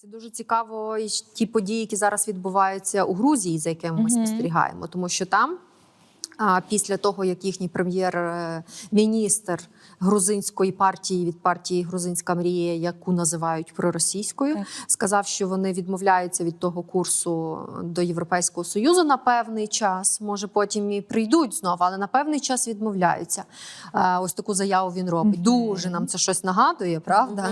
Це дуже цікаво, і ті події, які зараз відбуваються у Грузії, за якими ми спостерігаємо, тому що там. А після того, як їхній прем'єр-міністр грузинської партії від партії Грузинська мрія, яку називають проросійською, Так. сказав, що вони відмовляються від того курсу до Європейського союзу на певний час. Може, потім і прийдуть знову, але на певний час відмовляються. Е, Ось таку заяву він робить. Дуже нам це щось нагадує, правда?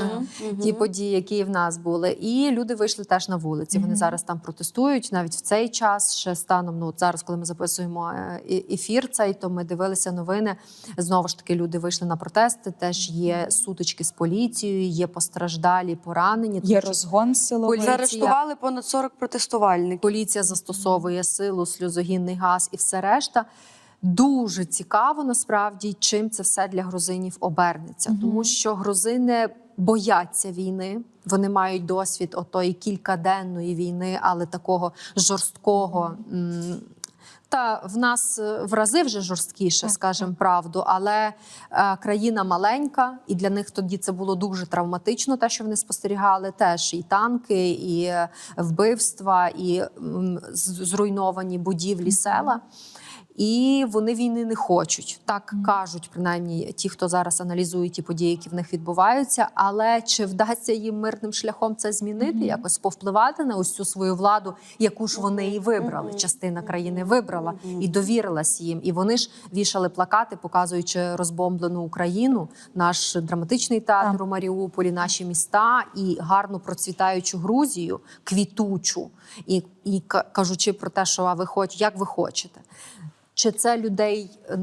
Ті події, які в нас були, і люди вийшли теж на вулиці. Вони зараз там протестують навіть в цей час. Ще станом, ну от зараз, коли ми записуємо е, і- ефір, цей то ми дивилися новини. Знову ж таки, люди вийшли на протести. Теж є сутички з поліцією, є постраждалі, поранені. Є розгон силовий. Заарештували понад 40 протестувальників. Поліція застосовує силу, сльозогінний газ і все решта. Дуже цікаво насправді, чим це все для грузинів обернеться, тому що грузини бояться війни. Вони мають досвід отої кількаденної війни, але такого жорсткого. Та в нас е, в рази вже жорсткіше, скажемо правду, але е, країна маленька, і для них тоді це було дуже травматично. Те, що вони спостерігали, теж і танки, і е, вбивства, і зруйновані будівлі, села. І вони війни не хочуть. Так кажуть, принаймні ті, хто зараз аналізує ті події, які в них відбуваються. Але чи вдасться їм мирним шляхом це змінити, якось повпливати на ось цю свою владу, яку ж вони і вибрали? Частина країни вибрала і довірилась їм. І вони ж вішали плакати, показуючи розбомблену Україну, наш драматичний театр у Маріуполі, наші міста і гарно процвітаючу Грузію, квітучу, і, і кажучи про те, що а ви хоч як ви хочете. Чи це людей е,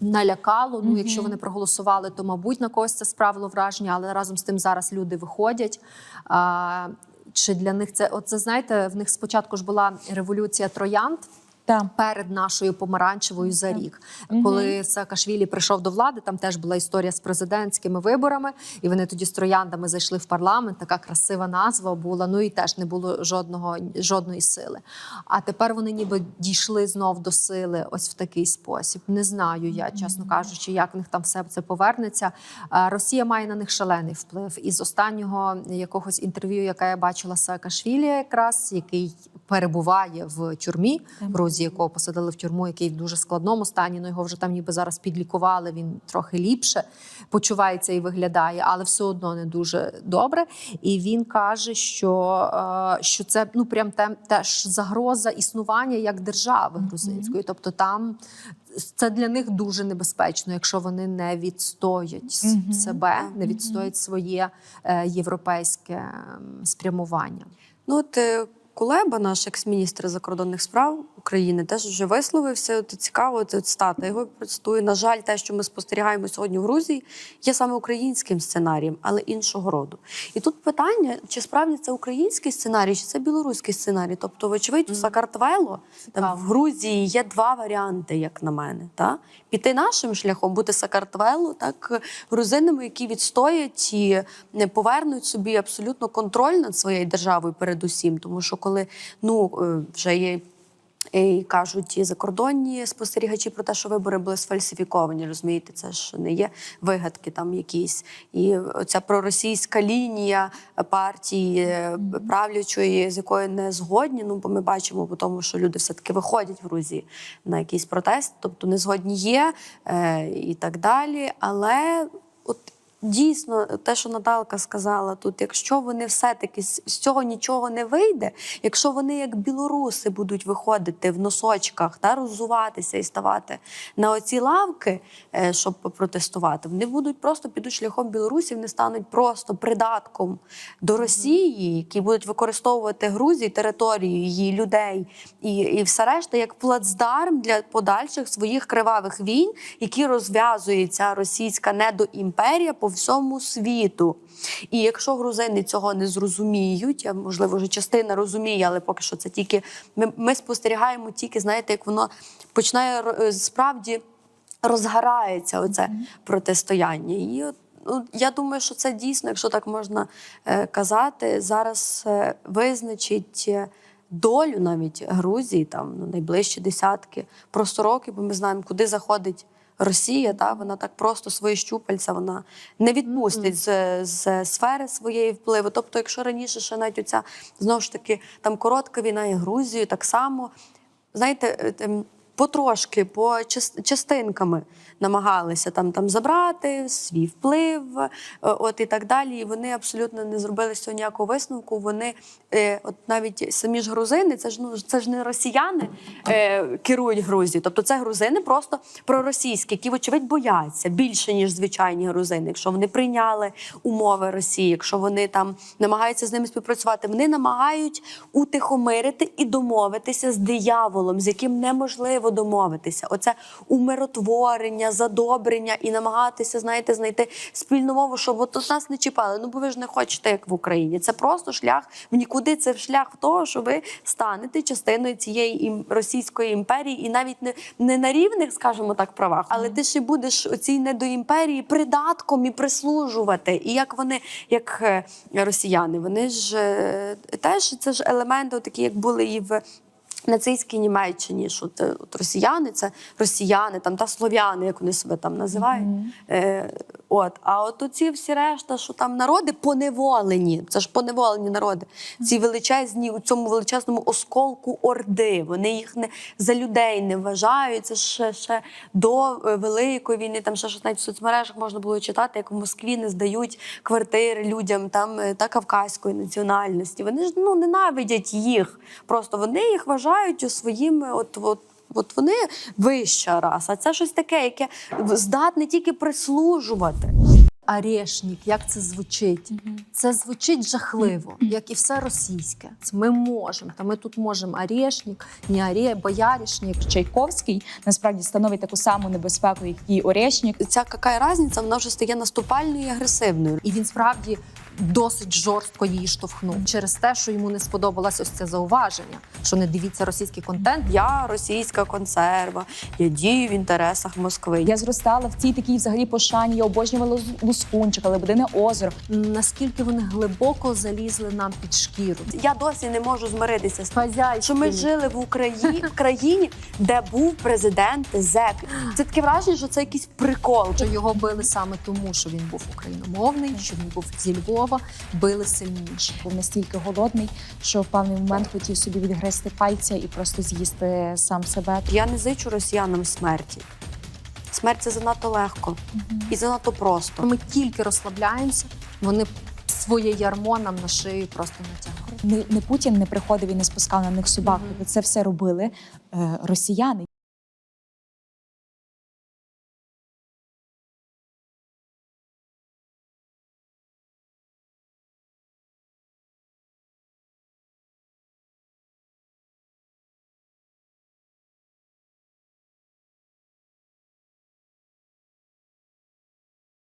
налякало? Ну, якщо вони проголосували, то мабуть на когось це справило враження, але разом з тим зараз люди виходять. А, чи для них це оце знаєте? В них спочатку ж була революція троянд. Так. Перед нашою помаранчевою за рік, коли Саакашвілі прийшов до влади, там теж була історія з президентськими виборами, і вони тоді з трояндами зайшли в парламент. Така красива назва була. Ну і теж не було жодного жодної сили. А тепер вони ніби дійшли знов до сили, ось в такий спосіб. Не знаю я, чесно кажучи, як в них там все це повернеться. Е, Росія має на них шалений вплив. Із останнього якогось інтерв'ю, яке я бачила Саакашвілі, якраз який перебуває в тюрмі в Грузії, якого посадили в тюрму, який в дуже складному стані. Ну його вже там ніби зараз підлікували. Він трохи ліпше почувається і виглядає, але все одно не дуже добре. І він каже, що, е, що це ну прям те, теж загроза існування як держави грузинської. Тобто там це для них дуже небезпечно, якщо вони не відстоять себе, не відстоять своє е, європейське ем, спрямування. Ну, от е, Кулеба, наш екс-міністр закордонних справ України, теж вже висловився. От цікаво, це цитата. Його процитую. На жаль, те, що ми спостерігаємо сьогодні в Грузії, є саме українським сценарієм, але іншого роду. І тут питання: чи справді це український сценарій, чи це білоруський сценарій? Тобто, вочевидь, у Сакартвело там в Грузії є два варіанти, як на мене. Та? Піти нашим шляхом, бути Сакартвело, так грузинами, які відстоять і не повернуть собі абсолютно контроль над своєю державою, передусім, тому що коли ну е, вже є. І кажуть і закордонні спостерігачі про те, що вибори були сфальсифіковані. Розумієте, це ж не є вигадки там якісь. І оця проросійська лінія партії е, правлячої, з якою не згодні. Ну, бо ми бачимо по тому, що люди все-таки виходять в Грузії на якийсь протест, тобто не згодні є е, і так далі. Але от Дійсно, те, що Наталка сказала тут, якщо вони все-таки з цього нічого не вийде, якщо вони як білоруси будуть виходити в носочках та роззуватися і ставати на оці лавки, е, щоб протестувати, вони будуть просто підуть шляхом Білорусі, вони стануть просто придатком до Росії, які будуть використовувати Грузію, територію її людей і, і все решта як плацдарм для подальших своїх кривавих війн, які розв'язує ця російська недоімперія по всьому світу. І якщо грузини цього не зрозуміють, можливо вже частина розуміє, але поки що це тільки ми, ми спостерігаємо тільки, знаєте, як воно починає справді розгорається оце протистояння. І от Ну, я думаю, що це дійсно, якщо так можна е, казати, зараз е, визначить е, долю навіть Грузії, там ну, найближчі десятки, просто роки, бо ми знаємо, куди заходить Росія, та вона так просто свої щупальця вона не відпустить з, з сфери своєї впливу. Тобто, якщо раніше ще навіть оця знову ж таки там коротка війна і Грузію, так само знаєте, е, там, потрошки, по час- частинками намагалися там, там забрати свій вплив, е, от і так далі. І вони абсолютно не зробили з цього ніякого висновку. Вони, е, от навіть самі ж грузини, це ж ну це ж не росіяни е, керують Грузією. Тобто це грузини просто проросійські, які, вочевидь, бояться більше, ніж звичайні грузини. Якщо вони прийняли умови Росії, якщо вони там намагаються з ними співпрацювати, вони намагають утихомирити і домовитися з дияволом, з яким неможливо домовитися. Оце умиротворення, задобрення і намагатися, знаєте, знайти спільну мову, щоб от нас не чіпали. Ну бо ви ж не хочете, як в Україні. Це просто шлях в нікуди. Це шлях в того, що ви станете частиною цієї російської імперії, і навіть не, не на рівних, скажімо так, правах, але ти ще будеш у цій недоімперії придатком і прислужувати. І як вони, як е, росіяни, вони ж е, теж це ж елементи, такі, як були і в. Нацистській Німеччині, що от, от росіяни це росіяни, там та слов'яни, як вони себе там називають. Е, от, а от оці всі решта, що там народи поневолені, це ж поневолені народи. Ці величезні у цьому величезному осколку орди. Вони їх не за людей не вважають. Це ще, ще до е, великої війни. Там ще щось навіть в соцмережах можна було читати, як в Москві не здають квартири людям там е, та кавказької національності. Вони ж ну ненавидять їх. Просто вони їх вважають своїми, от от. От вони вища раса. Це щось таке, яке здатне тільки прислужувати. Арешник, як це звучить? Це звучить жахливо, як і все російське. Це ми можемо. Та ми тут можемо арешник, не аре, бояришник. Чайковський насправді становить таку саму небезпеку, як і Орешник. Ця яка різниця, вона вже стає наступальною і агресивною. І він справді досить жорстко її штовхнув через те, що йому не сподобалось ось це зауваження, що не дивіться російський контент. Я російська консерва, я дію в інтересах Москви. Я зростала в цій такій взагалі пошані. Я обожнювала Лус- Лускунчика, Лебедине озеро. Наскільки вони глибоко залізли нам під шкіру. Я досі не можу змиритися з тим, що ми жили в Україні в країні, де був президент зек. Це таке враження, що це якийсь прикол. що його били саме тому, що він був україномовний, що він був зі Львова, били сильніше. Був настільки голодний, що в певний момент хотів собі відгризти пальця і просто з'їсти сам себе. Я не зичу росіянам смерті. Смерть це занадто легко і занадто просто. Ми тільки розслабляємося, вони своє ярмо нам на шию просто натягують. Не, не Путін не приходив і не спускав на них собак. Це все робили е, росіяни.